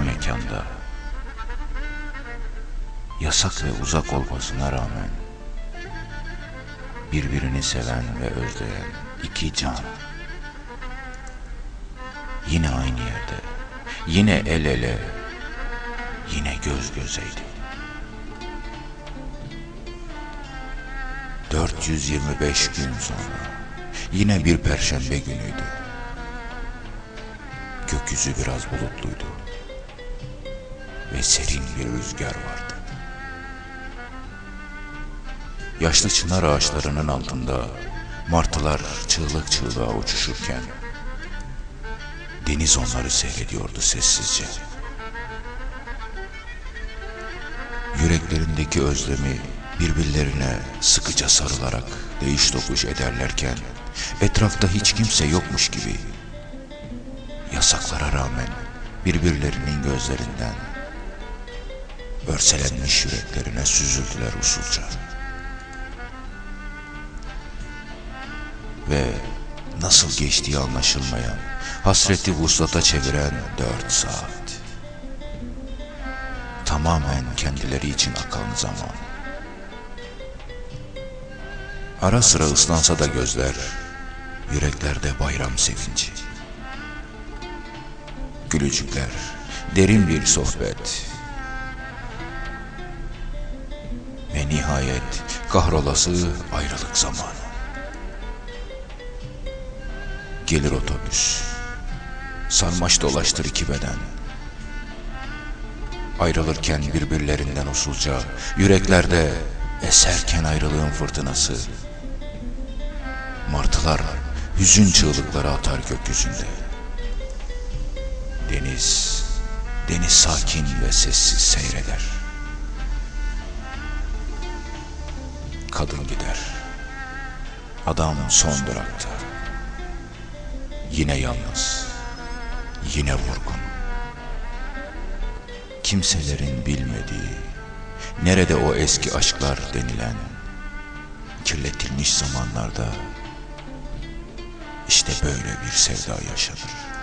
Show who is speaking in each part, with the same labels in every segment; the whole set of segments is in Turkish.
Speaker 1: mekanda yasak ve uzak olmasına rağmen birbirini seven ve özleyen iki can yine aynı yerde yine el ele yine göz gözeydi. 425 gün sonra yine bir perşembe günüydü gökyüzü biraz bulutluydu ve serin bir rüzgar vardı Yaşlı çınar ağaçlarının altında martılar çığlık çığlığa uçuşurken deniz onları seyrediyordu sessizce. Yüreklerindeki özlemi birbirlerine sıkıca sarılarak değiş tokuş ederlerken etrafta hiç kimse yokmuş gibi yasaklara rağmen birbirlerinin gözlerinden örselenmiş yüreklerine süzüldüler usulca. ve nasıl geçtiği anlaşılmayan, hasreti vuslata çeviren dört saat. Tamamen kendileri için akan zaman. Ara sıra ıslansa da gözler, yüreklerde bayram sevinci. Gülücükler, derin bir sohbet. Ve nihayet kahrolası ayrılık zamanı. Gelir otobüs. Sarmaş dolaştır iki beden. Ayrılırken birbirlerinden usulca, yüreklerde eserken ayrılığın fırtınası. Martılar hüzün çığlıkları atar gökyüzünde. Deniz, deniz sakin ve sessiz seyreder. Kadın gider. Adam son durakta. Yine yalnız, yine vurgun. Kimselerin bilmediği, nerede o eski aşklar denilen, kirletilmiş zamanlarda işte böyle bir sevda yaşanır.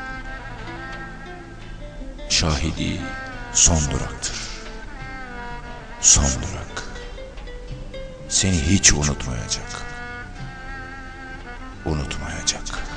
Speaker 1: Şahidi son duraktır. Son durak. Seni hiç unutmayacak. Unutmayacak.